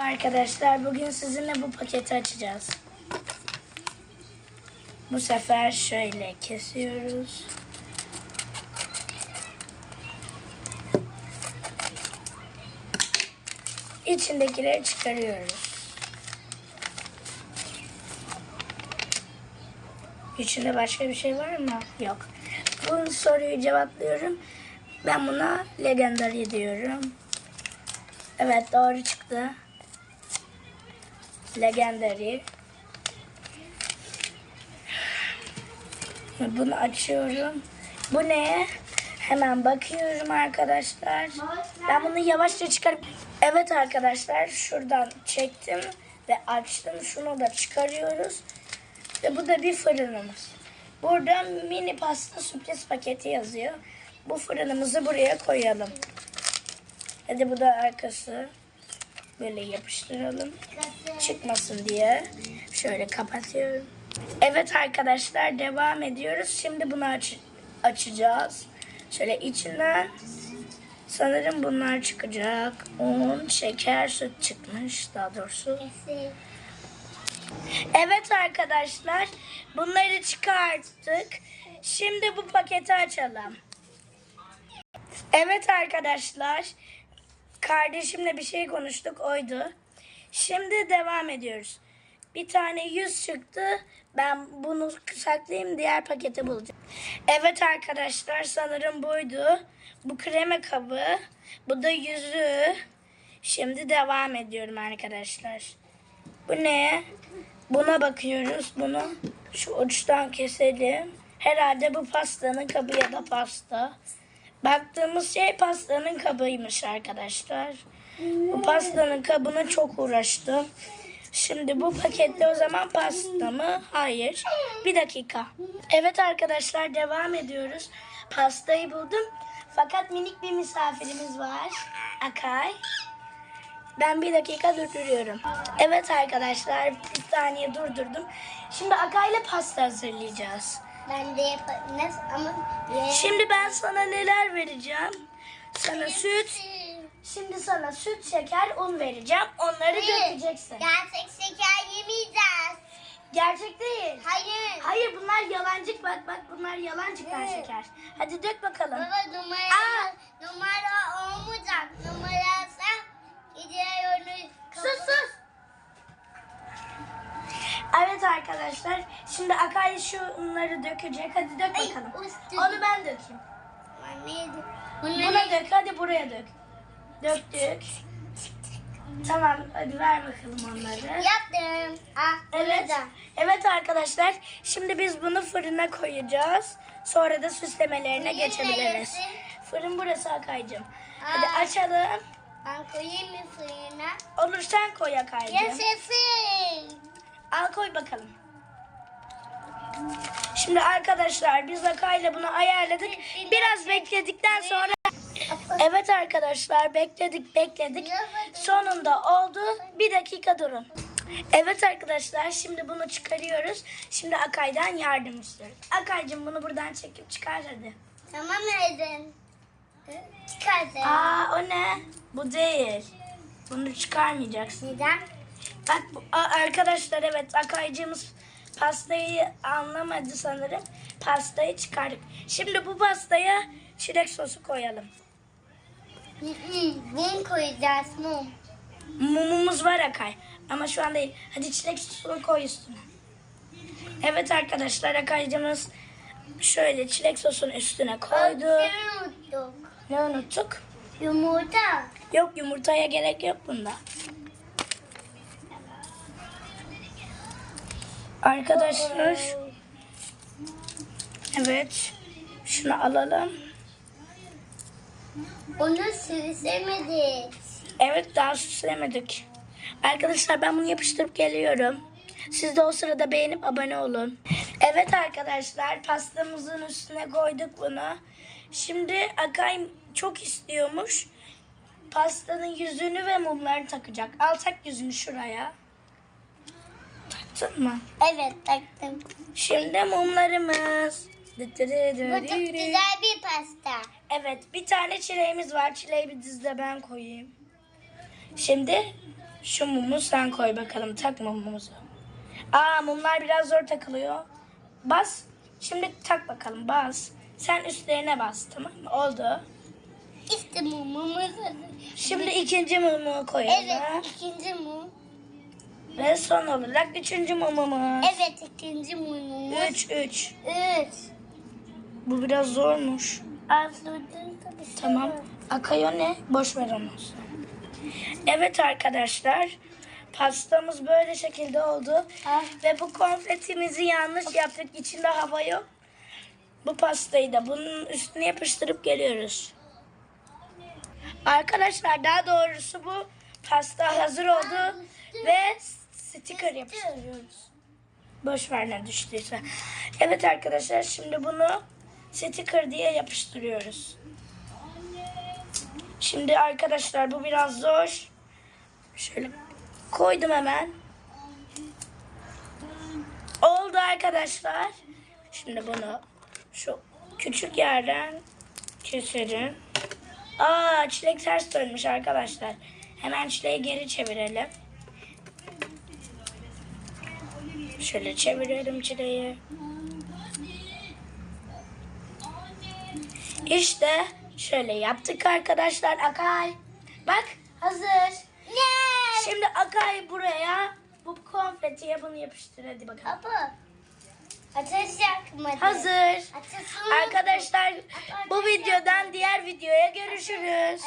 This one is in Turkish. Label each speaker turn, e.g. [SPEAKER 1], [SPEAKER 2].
[SPEAKER 1] Arkadaşlar bugün sizinle bu paketi açacağız. Bu sefer şöyle kesiyoruz. İçindekileri çıkarıyoruz. İçinde başka bir şey var mı? Yok. Bu soruyu cevaplıyorum. Ben buna Legendary diyorum. Evet doğru çıktı. Legendary. Bunu açıyorum. Bu ne? Hemen bakıyorum arkadaşlar. Ben bunu yavaşça çıkarıp... Evet arkadaşlar şuradan çektim ve açtım. Şunu da çıkarıyoruz. Ve bu da bir fırınımız. Burada mini pasta sürpriz paketi yazıyor. Bu fırınımızı buraya koyalım. Hadi bu da arkası. Böyle yapıştıralım. Çıkmasın diye. Şöyle kapatıyorum. Evet arkadaşlar devam ediyoruz. Şimdi bunu aç açacağız. Şöyle içinden sanırım bunlar çıkacak. Un, şeker, süt çıkmış daha doğrusu. Evet arkadaşlar bunları çıkarttık. Şimdi bu paketi açalım. Evet arkadaşlar kardeşimle bir şey konuştuk oydu. Şimdi devam ediyoruz. Bir tane yüz çıktı. Ben bunu saklayayım diğer paketi bulacağım. Evet arkadaşlar sanırım buydu. Bu krema kabı. Bu da yüzü. Şimdi devam ediyorum arkadaşlar. Bu ne? Buna bakıyoruz. Bunu şu uçtan keselim. Herhalde bu pastanın kabı ya da pasta. Baktığımız şey pastanın kabıymış arkadaşlar. Bu pastanın kabına çok uğraştım. Şimdi bu pakette o zaman pasta mı? Hayır. Bir dakika. Evet arkadaşlar devam ediyoruz. Pastayı buldum. Fakat minik bir misafirimiz var. Akay. Ben bir dakika durduruyorum. Evet arkadaşlar bir saniye durdurdum. Şimdi Akay'la pasta hazırlayacağız.
[SPEAKER 2] Ben de yaparım. Ama
[SPEAKER 1] Şimdi ben sana neler vereceğim? Sana süt, şimdi sana süt, şeker, un vereceğim. Onları dökeceksin.
[SPEAKER 2] Gerçek şeker yemeyeceğiz.
[SPEAKER 1] Gerçek değil.
[SPEAKER 2] Hayır.
[SPEAKER 1] Hayır bunlar yalancık bak bak bunlar yalancıklar
[SPEAKER 2] Evet.
[SPEAKER 1] şeker. Hadi dök bakalım.
[SPEAKER 2] Baba numara,
[SPEAKER 1] Aa!
[SPEAKER 2] numara olmayacak. Numarası
[SPEAKER 1] arkadaşlar şimdi Akay şunları dökecek. Hadi dök
[SPEAKER 2] Ay,
[SPEAKER 1] bakalım.
[SPEAKER 2] üstü-
[SPEAKER 1] Onu ben dökeyim.
[SPEAKER 2] Neydi?
[SPEAKER 1] Buna dök hadi buraya dök. Döktük. Tamam hadi ver bakalım onları.
[SPEAKER 2] Yaptım. Ah,
[SPEAKER 1] Evet.
[SPEAKER 2] burada.
[SPEAKER 1] Evet arkadaşlar. Şimdi biz bunu fırına koyacağız. Sonra da süslemelerine
[SPEAKER 2] Fırın
[SPEAKER 1] geçebiliriz.
[SPEAKER 2] neresi?
[SPEAKER 1] Fırın burası Akay'cığım. Hadi
[SPEAKER 2] Aa.
[SPEAKER 1] açalım.
[SPEAKER 2] Ben koyayım mı fırına?
[SPEAKER 1] Olur sen koy Akay'cığım.
[SPEAKER 2] Yaşasın.
[SPEAKER 1] Al koy bakalım. Şimdi arkadaşlar biz Akay'la bunu ayarladık. Biraz bekledikten sonra Evet arkadaşlar bekledik bekledik. Sonunda oldu. Bir dakika durun. Evet arkadaşlar şimdi bunu çıkarıyoruz. Şimdi Akay'dan yardım istiyoruz. Akay'cığım bunu buradan çekip çıkar hadi.
[SPEAKER 2] Tamam Eden. Çıkardım.
[SPEAKER 1] Aa o ne? Bu değil. Bunu çıkarmayacaksın.
[SPEAKER 2] Neden?
[SPEAKER 1] Bak bu- arkadaşlar evet Akaycığımız pastayı anlamadı sanırım. Pastayı çıkardık. Şimdi bu pastaya çilek sosu koyalım.
[SPEAKER 2] Mum koyacağız mum.
[SPEAKER 1] Mumumuz var Akay. Ama şu an değil. Hadi çilek sosunu koy üstüne. Evet arkadaşlar Akaycığımız şöyle çilek sosun üstüne koydu.
[SPEAKER 2] Öpsünü unuttuk.
[SPEAKER 1] Ne unuttuk?
[SPEAKER 2] Yumurta.
[SPEAKER 1] Yok yumurtaya gerek yok bunda. Arkadaşlar evet şunu alalım.
[SPEAKER 2] Onu süslemedik.
[SPEAKER 1] Evet daha süslemedik. Arkadaşlar ben bunu yapıştırıp geliyorum. Siz de o sırada beğenip abone olun. Evet arkadaşlar pastamızın üstüne koyduk bunu. Şimdi Akay çok istiyormuş. Pastanın yüzünü ve mumlarını takacak. Al tak yüzünü şuraya. Taktın mı?
[SPEAKER 2] Evet taktım.
[SPEAKER 1] Şimdi mumlarımız.
[SPEAKER 2] Bu çok güzel bir pasta.
[SPEAKER 1] Evet bir tane çileğimiz var. Çileği bir dizde ben koyayım. Şimdi Şu mumu sen koy bakalım. Tak mumumuzu. Aa mumlar biraz zor takılıyor. Bas. Şimdi tak bakalım bas. Sen üstlerine bas tamam mı? Oldu.
[SPEAKER 2] İşte mumumuz hazır.
[SPEAKER 1] Şimdi ikinci mumu koyalım.
[SPEAKER 2] Evet ikinci mum.
[SPEAKER 1] Ve son olarak üçüncü mumumuz.
[SPEAKER 2] Evet ikinci mumumuz.
[SPEAKER 1] Üç, üç.
[SPEAKER 2] Üç.
[SPEAKER 1] Bu biraz zormuş.
[SPEAKER 2] Aslında tabii.
[SPEAKER 1] Tamam. Akayo ne? Boş ver onu. Evet arkadaşlar. Pastamız böyle şekilde oldu.
[SPEAKER 2] Ah.
[SPEAKER 1] Ve bu konfetimizi yanlış yaptık. İçinde hava yok. Bu pastayı da bunun üstüne yapıştırıp geliyoruz. Arkadaşlar daha doğrusu bu pasta hazır oldu. Ve sticker yapıştırıyoruz. Boş ver ne düştüyse. Evet arkadaşlar şimdi bunu sticker diye yapıştırıyoruz. Şimdi arkadaşlar bu biraz zor. Şöyle koydum hemen. Oldu arkadaşlar. Şimdi bunu şu küçük yerden keselim. Aa çilek ters dönmüş arkadaşlar. Hemen çileği geri çevirelim. Şöyle çevirelim çileği. İşte şöyle yaptık arkadaşlar. Akay. Bak hazır.
[SPEAKER 2] Yes.
[SPEAKER 1] Şimdi Akay buraya bu konfetiye bunu yapıştır hadi bakalım.
[SPEAKER 2] Baba. Açacak mı?
[SPEAKER 1] Hazır.
[SPEAKER 2] Açılsın.
[SPEAKER 1] Arkadaşlar bu videodan diğer videoya görüşürüz.